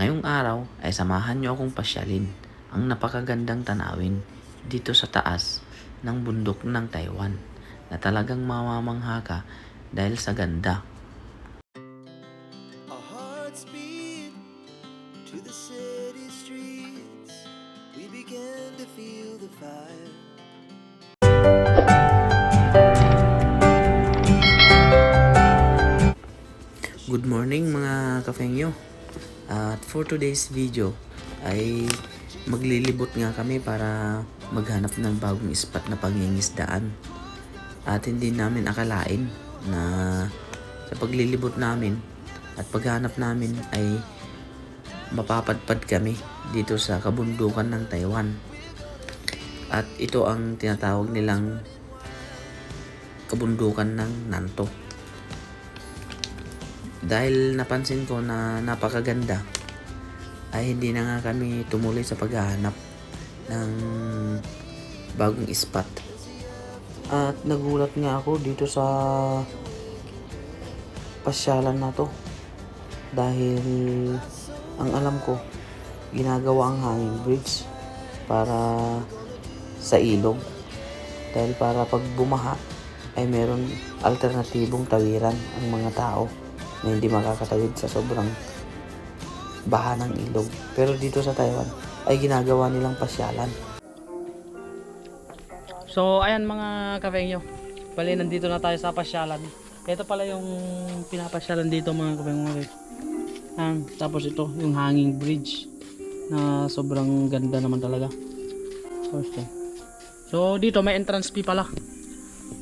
Ngayong araw ay samahan niyo akong pasyalin ang napakagandang tanawin dito sa taas ng bundok ng Taiwan na talagang mamamangha ka dahil sa ganda. To the city streets. We began to feel the fire. Good morning mga kafengyo. At for today's video ay maglilibot nga kami para maghanap ng bagong spot na pangingisdaan. At hindi namin akalain na sa paglilibot namin at paghanap namin ay mapapadpad kami dito sa kabundukan ng Taiwan. At ito ang tinatawag nilang kabundukan ng Nanto dahil napansin ko na napakaganda ay hindi na nga kami tumuloy sa paghahanap ng bagong spot. At nagulat nga ako dito sa pasyalan na to. Dahil ang alam ko ginagawa ang hanging bridge para sa ilog. Dahil para pag bumaha ay meron alternatibong tawiran ang mga tao na hindi makakatawid sa sobrang baha ng ilog. Pero dito sa Taiwan ay ginagawa nilang pasyalan. So, ayan mga kafengyo. Bali, nandito na tayo sa pasyalan. Ito pala yung pinapasyalan dito mga kafengyo. Um, tapos ito, yung hanging bridge na sobrang ganda naman talaga. So, dito may entrance fee pala.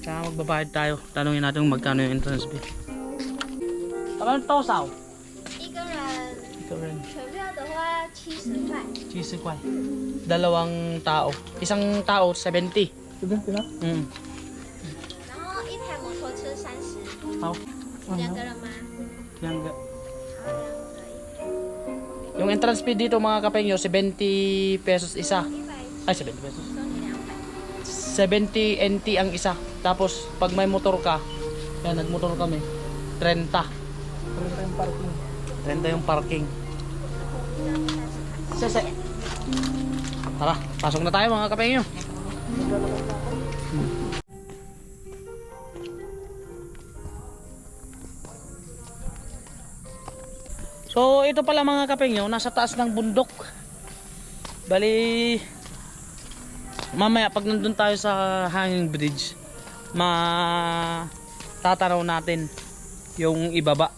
Kaya magbabayad tayo. Tanungin natin magkano yung entrance fee. Tagal to, Sao? 一个人 Ito rin. 全票的话七十块， Cheesy kway. Dalawang tao. Isang tao, 70.然 Mm. 后一台摩托车三十， Tao. 两个人吗？ Yang 好，这样可以。 Yung entrance fee dito mga kapengyo, 70 pesos isa. 一百 Ay, 70 pesos. 收你两百， 70 NT ang isa. Tapos, pag may motor ka, yan, nagmotor kami, 30. 30 yung parking. Sese. Tara, pasok na tayo mga kapengyo. So, ito pala mga kapengyo, nasa taas ng bundok. Bali, mamaya pag nandun tayo sa hanging bridge, ma tatanaw natin yung ibaba.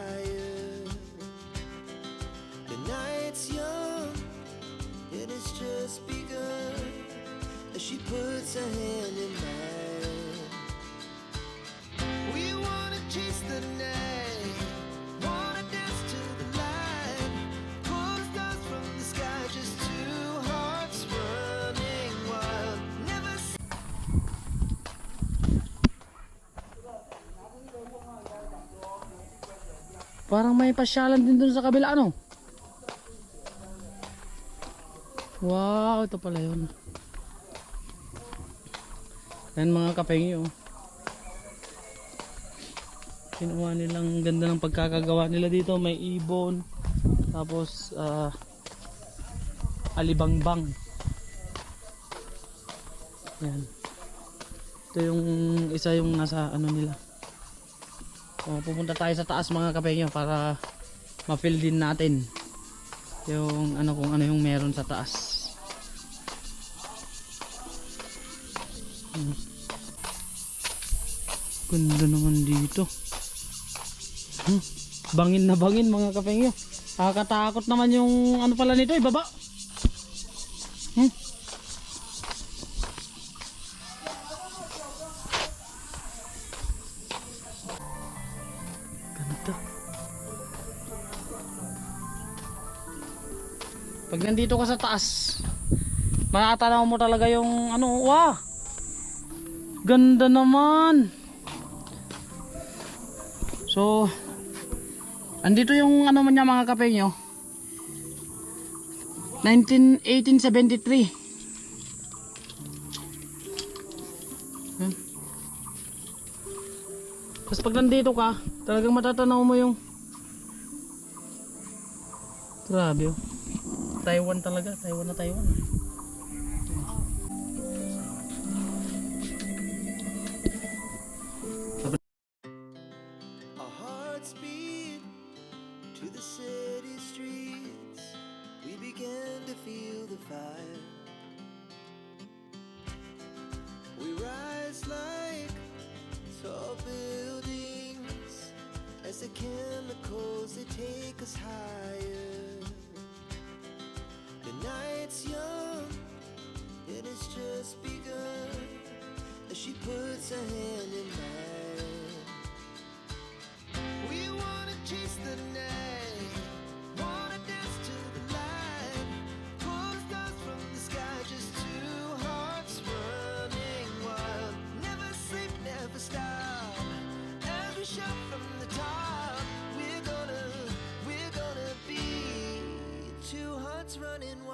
Parang may pasyalan din dun sa kabila ano? Wow, ito pala yun. Yan mga kapengyo. Kinuha nilang ganda ng pagkakagawa nila dito. May ibon. Tapos ah, alibangbang. Yan. Ito yung isa yung nasa ano nila. O, pupunta tayo sa taas mga kapengyo para ma-fill din natin yung ano kung ano yung meron sa taas. Hmm. Ganda naman dito. Hmm. Bangin na bangin mga kapengyo. Nakakatakot naman yung ano pala nito, ibaba. Hmm. Pag nandito ka sa taas, makatanaw mo talaga yung ano, wah! Ganda naman! So, andito yung ano man niya mga kape nyo. 19, 1873. Tapos pag nandito ka, talagang matatanaw mo yung Grabe oh. Taiwan talaga, Taiwan na Taiwan. running